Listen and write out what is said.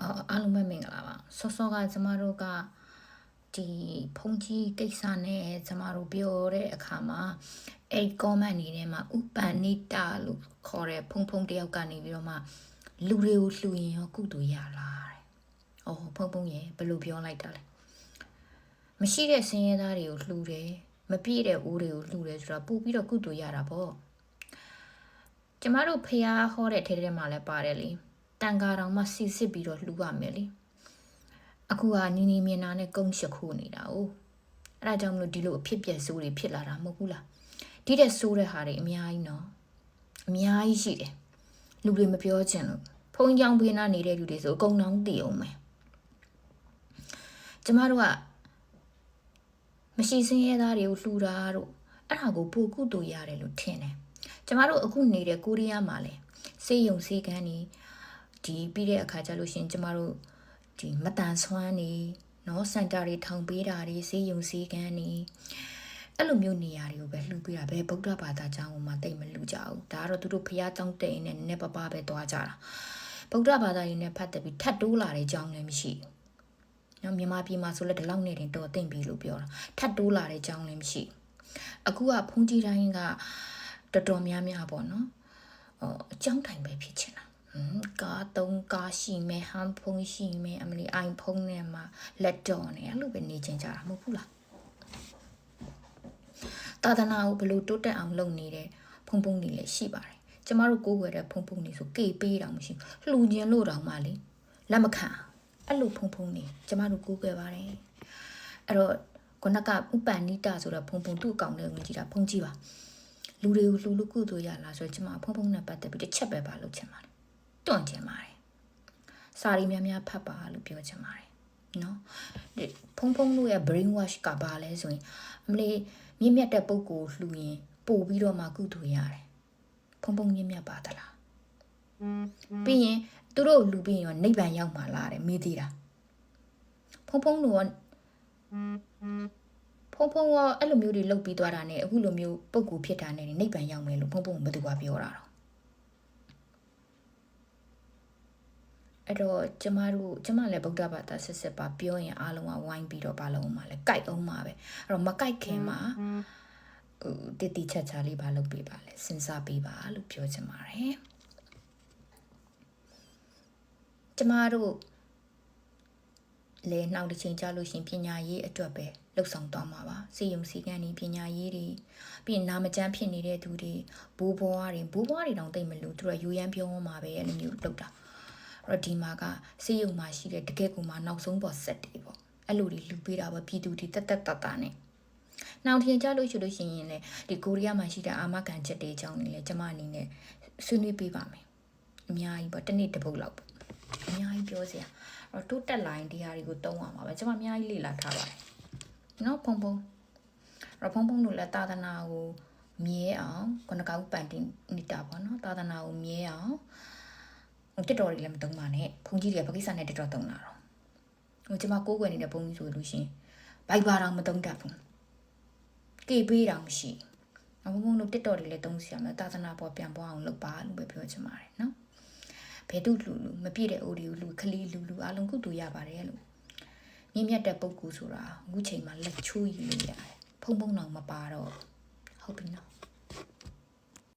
အာအားလုံးပဲမင်္ဂလာပါဆော့ဆော့ကကျမတို့ကဒီဖုန်ကြီးကိစ္စနဲ့ကျမတို့ပြောတဲ့အခါမှာအဲ့ comment နေထဲမှာဥပန်နိတာလို့ခေါ်တဲ့ဖုန်ဖုန်တယောက်ကနေပြီးတော့မှလူတွေကိုလှူရင်ရောကုသိုလ်ရလားတဲ့။အော်ဖုန်ဖုန်ရေဘယ်လိုပြောလိုက်တာလဲ။မရှိတဲ့ဆင်းရဲသားတွေကိုလှူတယ်မပြည့်တဲ့ဦးတွေကိုလှူတယ်ဆိုတော့ပို့ပြီးတော့ကုသိုလ်ရတာပေါ့။ကျမတို့ဖះဟောတဲ့ထဲထဲမှာလည်းပါတယ်လေ။ တန်ကာတော်မှစီစစ်ပြီးတော့လှူရမယ်လေအခုကနီနီမြင်နာနဲ့ကုန်းရှခုနေတာ哦အဲ့ဒါကြောင့်မလို့ဒီလိုအဖြစ်ပြက်ဆိုးတွေဖြစ်လာတာမဟုတ်ဘူးလားဒီတဲ့ဆိုးတဲ့ဟာတွေအများကြီးနော်အများကြီးရှိတယ်လူတွေမပြောချင်လို့ဖုန်းကြောင်ဖေးနာနေတဲ့လူတွေဆိုအကုန်လုံးတည်အောင်မယ်ကျမတို့ကမရှိစင်းရဲသားတွေကိုလှူတာတို့အဲ့ဒါကိုပိုကုတူရတယ်လို့ထင်တယ်ကျမတို့အခုနေတဲ့ကိုရီးယားမှာလဲစေယုံစေကန်းနေ ဒီပြီးတဲ့အခါကျလို့ရှင်ကျမတို့ဒီမတန်ဆွမ်းနေနော်စင်တာတွေထောင်ပေးတာတွေစေယုံစေကန်းနေအဲ့လိုမျိုးနေရာတွေကိုပဲလှူပေးတာပဲဗုဒ္ဓဘာသာကျောင်းကိုမှတိတ်မလှူကြဘူးဒါကတော့သူတို့ဖះကျောင်းတိတ်နေနည်းနည်းပပပဲသွားကြတာဗုဒ္ဓဘာသာရင်းနဲ့ဖတ်တယ်ပြီးထတ်တိုးလာတဲ့ကျောင်းလည်းမရှိဘူးနော်မြန်မာပြည်မှာဆိုလည်းဒီလောက်နေတင်တော်သိမ့်ပြီလို့ပြောတာထတ်တိုးလာတဲ့ကျောင်းလည်းမရှိအခုကဖုန်ကြီးတိုင်းကတော်တော်များများပေါ့နော်ဟိုအကျောင်းတိုင်ပဲဖြစ်ချင်တာ ကားသုံးကားရှိမယ်ဟန်ဖုန်းရှိမယ်အမလီအိုင်ဖုန်းနဲ့မှလက်တော်နဲ့အဲ့လိုပဲနေချင်ကြတာမဟုတ်ဘူးလားသာသနာကိုဘယ်လိုတိုးတက်အောင်လုပ်နေတဲ့ဖုန်းဖုန်းတွေလည်းရှိပါတယ်ကျမတို့ကိုးကွယ်တဲ့ဖုန်းဖုန်းတွေဆိုကေပေးတောင်မရှိဘူးလှူခြင်းလို့တောင်မှလေလက်မခံအဲ့လိုဖုန်းဖုန်းတွေကျမတို့ကိုးကွယ်ပါတယ်အဲ့တော့ခုနကဥပန်နိတာဆိုတော့ဖုန်းဖုန်းသူ့အကောင့်ထဲဝင်ကြည့်တာဖုန်းကြည့်ပါလူတွေကိုလှူလို့ကုသိုလ်ရလားဆိုတော့ကျမဖုန်းဖုန်းနဲ့ပတ်သက်ပြီးတစ်ချက်ပဲပါလုပ်ချင်ပါတယ် တွန့်ချင်ပါတယ်စာရီများများဖတ်ပါလို့ပြောချင်ပါတယ်နော်ဒီဖုံဖုံတို့ရဲ့ brain wash ကပါလဲဆိုရင်အမလေးမြင့်မြတ်တဲ့ပုံကိုလှူရင်ပို့ပြီးတော့မှကုသိုလ်ရတယ်ဖုံဖုံမြင့်မြတ်ပါသလားပြီးရင်သူတို့လူပြီးရင်နိဗ္ဗာန်ရောက်မှာလားတဲ့မေးသေးတာဖုံဖုံတို့ကဖုံဖုံကအဲ့လိုမျိုးတွေလုပ်ပြီးသွားတာနဲ့အခုလိုမျိုးပုံကိုဖြစ်တာနဲ့နိဗ္ဗာန်ရောက်မယ်လို့ဖုံဖုံကဘယ်သူကပြောတာတော့ အဲ့တော့ကျမတို့ကျမလည်းဗုဒ္ဓဘာသာဆက်ဆက်ပါပြောရင်အားလုံးကဝိုင်းပြီးတော့ပါလုံးမှာလဲကြိုက်အောင်မှာပဲအဲ့တော့မကြိုက်ခင်မှာဟိုတတိချက်ချာလေးပါလုပ်ပေးပါလဲစဉ်းစားပေးပါလို့ပြောချင်ပါတယ်ကျမတို့လေနောက်တစ်ချိန်ကြာလို့ရှင်ပညာရေးအတွက်ပဲလှုပ်ဆောင်သွားမှာပါစီယုံစီကန်ဒီပညာရေးတွေပြီးရင်နာမကျန်းဖြစ်နေတဲ့သူတွေဘိုးဘွားတွေဘိုးဘွားတွေတောင်သိမလို့သူတို့ရိုးရမ်းပြောမှာပဲအဲ့လိုမျိုးလုပ်တာအဲ့ တော့ဒီမှာကစေယုံမှာရှိတဲ့တကယ်ကိုမှနောက်ဆုံးပေါ်ဆက်တွေပေါ့အဲ့လိုတွေလူပေးတာပေါ့ပြည်သူတွေတက်တက်တတာနဲ့နောက်ထင်ကြလို့ရှိလို့ရှိရင်လေဒီကိုရီးယားမှာရှိတဲ့အာမခံချက်တွေအကြောင်းတွေလည်းကျမအနေနဲ့ဆွေးနွေးပေးပါမယ်အများကြီးပေါ့တစ်နေ့တစ်ပုတ်လောက်ပေါ့အများကြီးပြောစရာအဲ့တော့တိုးတက်လိုင်းတရားတွေကိုတုံးအောင်ပါပဲကျမအများကြီးလေ့လာထားပါတယ်နော်ဖုံဖုံအဲ့ဖုံဖုံတို့လည်းသာသနာကိုမြဲအောင်ခုနကဥပန်တင်နေတာပေါ့နော်သာသနာကိုမြဲအောင် တက်တော်တွေလည်းမတုံးပါနဲ့ဘုန်းကြီးတွေကပကိစ္စနဲ့တက်တော်တုံးလာတော့ဟိုကျမကိုးကွယ်နေတဲ့ဘုန်းကြီးဆိုလို့ရှင်ဘိုက်ဘာတော့မတုံးတတ်ဘူးကေပေးတောင်ရှိအဘုံဘုံတို့တက်တော်တွေလည်းတုံးစီရမယ်သာသနာပေါ်ပြန်ပွားအောင်လုပ်ပါလို့ပဲပြောချင်ပါတယ်နော်ဘယ်သူလူလူမပြည့်တဲ့အိုဒီကိုလူခလီလူလူအလုံးကုတူရပါတယ်လို့မြင့်မြတ်တဲ့ပုံကူဆိုတာအခုချိန်မှာလက်ချိုးယူလို့ရတယ်ဖုံဖုံတော့မပါတော့ဟုတ်ပြီနော်